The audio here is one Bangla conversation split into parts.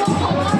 都跑了。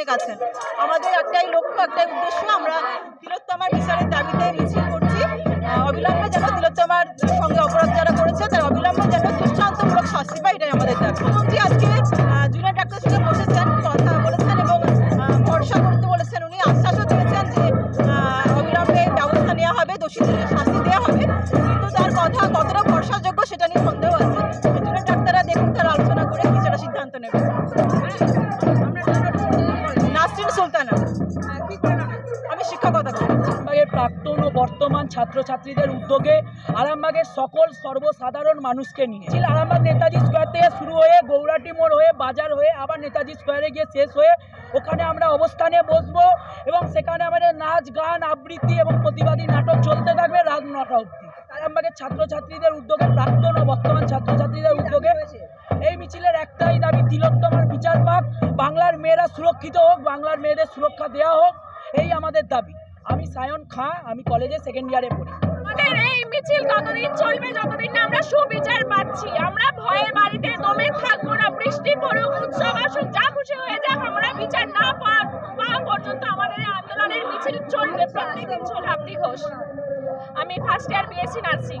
অনেক আছেন। আমাদের একটাই লক্ষ্য, একটাই উদ্দেশ্য, আমরা তিলোত্তমার বিচারের দাবিতে মিছিল করছি। অবিলম্বে যেন তিলোত্তমার সঙ্গে অপরাধ যারা করেছে, তার অবিলম্বে যেন দৃষ্টান্তমূলক শাস্তি পায়, এটাই আমাদের দাবি। মুখ্যমন্ত্রী আজকে জুনিয়র ডাক্তার সঙ্গে বসেছেন, কথা বলেছেন এবং ভরসা করতে বলেছেন উনি। আশ্বাসও দিয়েছেন যে অবিলম্বে ব্যবস্থা নেওয়া হবে, দোষীদের শাস্তি দেওয়া হবে। কিন্তু তার কথা কতটা ভরসাযোগ্য সেটা নিয়ে সন্দেহ আছে। করি আরামবাগের প্রাক্তন ও বর্তমান ছাত্রছাত্রীদের উদ্যোগে আরামবাগের সকল সর্বসাধারণ মানুষকে নিয়ে। ছিল আরামবাগ নেতাজি স্কোয়ার থেকে শুরু হয়ে গৌরাটি মোড় হয়ে বাজার হয়ে আবার নেতাজি স্কোয়ারে গিয়ে শেষ হয়ে ওখানে আমরা অবস্থানে বসবো এবং সেখানে আমাদের নাচ, গান, আবৃত্তি এবং প্রতিবাদী নাটক চলতে থাকবে রাত নটা অবধি। আরামবাগের ছাত্রছাত্রীদের উদ্যোগে, প্রাক্তন ও বর্তমান ছাত্রছাত্রীদের উদ্যোগে এই মিছিলের একটাই দাবি, তিলোত্তমার বিচার পাক, বাংলার মেয়েরা সুরক্ষিত হোক, বাংলার মেয়েদের সুরক্ষা দেওয়া হোক, এই আমাদের দাবি। আমি সায়ন খাঁ, আমি কলেজে সেকেন্ড ইয়ারে পড়ি। আমাদের এই মিছিল ততদিন চলবে, যতদিন না আমরা সুবিচার পাচ্ছি? আমরা ভয়ে বাড়িতে দমে থাকব না, বৃষ্টি পড়ুক, উৎসব আসুক, যা খুশি হয়ে যাক, আমরা বিচার না পাওয়া পর্যন্ত আমাদের আন্দোলনের মিছিল চলবে প্রত্যেকদিন চলবে আপনি ঘোষ। আমি ফার্স্ট ইয়ার বিএসসি নার্সিং